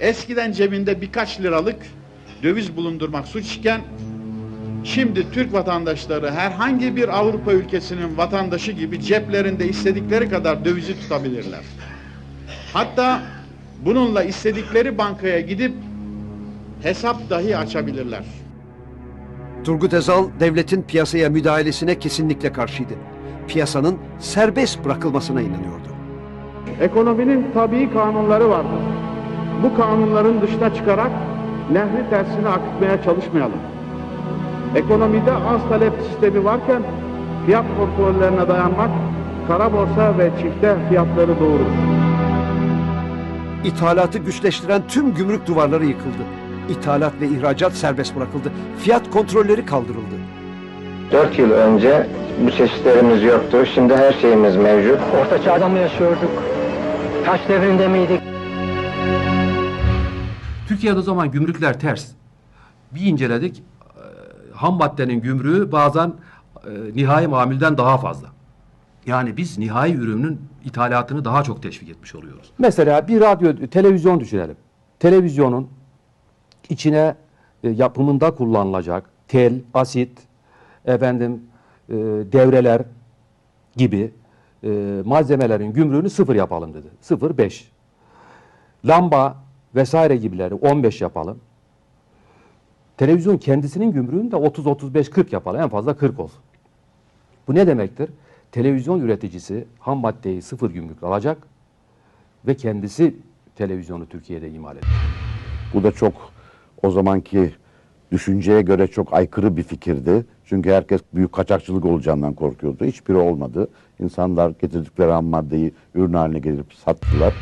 Eskiden cebinde birkaç liralık döviz bulundurmak suç iken şimdi Türk vatandaşları herhangi bir Avrupa ülkesinin vatandaşı gibi ceplerinde istedikleri kadar dövizi tutabilirler. Hatta bununla istedikleri bankaya gidip hesap dahi açabilirler. Turgut Özal devletin piyasaya müdahalesine kesinlikle karşıydı. Piyasanın serbest bırakılmasına inanıyordu. Ekonominin tabii kanunları vardır. Bu kanunların dışına çıkarak nehri tersine akıtmaya çalışmayalım. Ekonomide az talep sistemi varken fiyat kontrollerine dayanmak kara borsa ve çifte fiyatları doğurur. İthalatı güçleştiren tüm gümrük duvarları yıkıldı. İthalat ve ihracat serbest bırakıldı. Fiyat kontrolleri kaldırıldı. 4 yıl önce bu çeşitlerimiz yoktu. Şimdi her şeyimiz mevcut. Orta çağda mı yaşıyorduk? Taş devrinde miydik? Türkiye'de o zaman gümrükler ters. Bir inceledik. e, ham maddenin gümrüğü bazen e, nihai mamulden daha fazla. Yani biz nihai ürünün ithalatını daha çok teşvik etmiş oluyoruz. Mesela bir radyo, televizyon düşünelim. Televizyonun içine e, yapımında kullanılacak tel, asit, efendim e, devreler gibi e, malzemelerin gümrüğünü sıfır yapalım dedi. Sıfır beş. Lamba vesaire gibileri 15 yapalım. Televizyon kendisinin gümrüğünü de 30, 35, 40 yapalım. En fazla 40 olsun. Bu ne demektir? Televizyon üreticisi ham maddeyi sıfır gümrükle alacak ve kendisi televizyonu Türkiye'de imal edecek. Bu da çok o zamanki düşünceye göre çok aykırı bir fikirdi. Çünkü herkes büyük kaçakçılık olacağından korkuyordu. Hiçbiri olmadı. İnsanlar getirdikleri ham maddeyi ürün haline getirip sattılar.